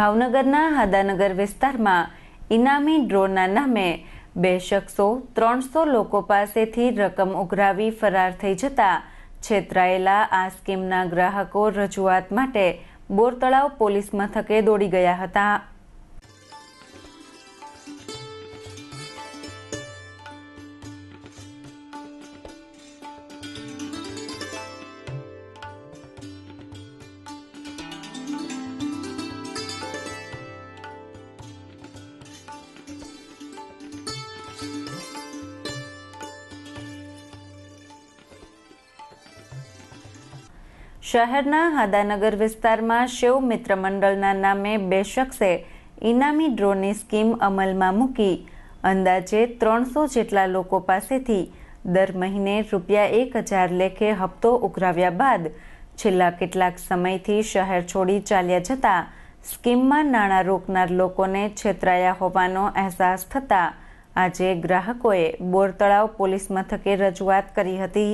ભાવનગરના હાદાનગર વિસ્તારમાં ઇનામી ડ્રોના નામે બે શખ્સો ત્રણસો લોકો પાસેથી રકમ ઉઘરાવી ફરાર થઈ જતા છેતરાયેલા આ સ્કીમના ગ્રાહકો રજૂઆત માટે બોરતળાવ પોલીસ મથકે દોડી ગયા હતા. શહેરના હાદાનગર વિસ્તારમાં શિવ મિત્ર મંડળના નામે બે શખ્સે ઇનામી ડ્રોની સ્કીમ અમલમાં મૂકી. અંદાજે ત્રણસો જેટલા લોકો પાસેથી દર મહિને રૂપિયા એક હજાર લેખે હપ્તો ઉઘરાવ્યા બાદ છેલ્લા કેટલાક સમયથી શહેર છોડી ચાલ્યા જતા સ્કીમમાં નાણાં રોકનાર લોકોને છેતરાયા હોવાનો અહેસાસ થતાં આજે ગ્રાહકોએ બોરતળાવ પોલીસ મથકે રજૂઆત કરી હતી.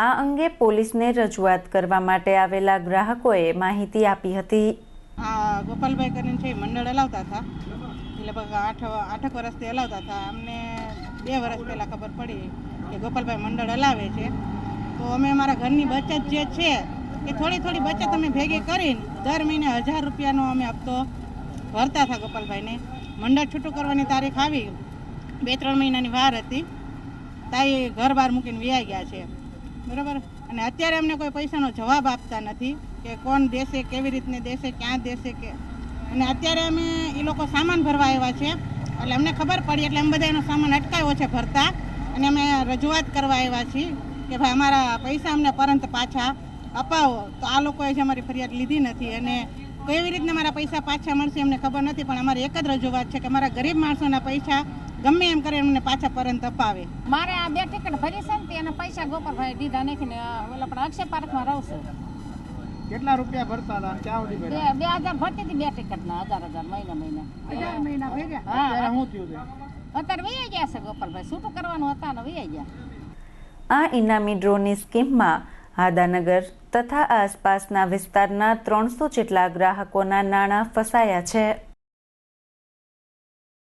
આ અંગે પોલીસને રજૂઆત કરવા માટે આવેલા ગ્રાહકોએ માહિતી આપી હતી. આ ગોપાલભાઈ કરીને છે મંડળ હલાવતા હતા. લગભગ આઠ આઠક વર્ષથી હલાવતા હતા. અમને બે વર્ષ પહેલાં ખબર પડી કે ગોપાલભાઈ મંડળ હલાવે છે. તો અમે અમારા ઘરની બચત જે છે એ થોડી થોડી બચત અમે ભેગી કરીને દર મહિને હજાર રૂપિયાનો અમે હપ્તો ભરતા હતા ગોપાલભાઈને. મંડળ છૂટું કરવાની તારીખ આવી. બે ત્રણ મહિનાની વાર હતી. તાઈ ઘર બહાર મૂકીને વ્યાઈ ગયા છે. બરાબર? અને અત્યારે અમને કોઈ પૈસાનો જવાબ આપતા નથી કે કોણ દેશે, કેવી રીતને દેશે, ક્યાં દેશે કે. અને અત્યારે અમે એ લોકો સામાન ભરવા આવ્યા છે. એટલે અમને ખબર પડી, એટલે અમે બધા એનો સામાન અટકાવ્યો છે ભરતા. અને અમે રજૂઆત કરવા આવ્યા છીએ કે ભાઈ અમારા પૈસા અમને પરંત પાછા અપાવો. તો આ લોકોએ જે અમારી ફરિયાદ લીધી નથી. અને કેવી રીતના મારા પૈસા પાછા મળશે અમને ખબર નથી, પણ અમારી એક જ રજૂઆત છે કે અમારા ગરીબ માણસોના પૈસા ગમે એમ કરે એમને પાછા પરંત અપાવે. મારે આ બે ટિકિટ ભરી છે ને એના પૈસા ગોપાલભાઈ દીધા નાખીને ઓલા પણ અક્ષય પાર્કમાં રહું છું. કેટલા રૂપિયા ભરતા હતા? ક્યાં સુધી બે ભર્યા? બે હજાર ભરતી હતી બે ટિકિટના હજાર હજાર મહિના મહિના. હજાર મહિના ભર્યા હા શું થયું અત્યારે વૈયા ગયા છે ગોપાલભાઈ. છૂટું કરવાનું? હતા ને વૈયા ગયા. આ ઇનામી ડ્રોની સ્કીમમાં હાદાનગર તથા આસપાસના વિસ્તારના ત્રણસો જેટલા ગ્રાહકોના નાણાં ફસાયા છે.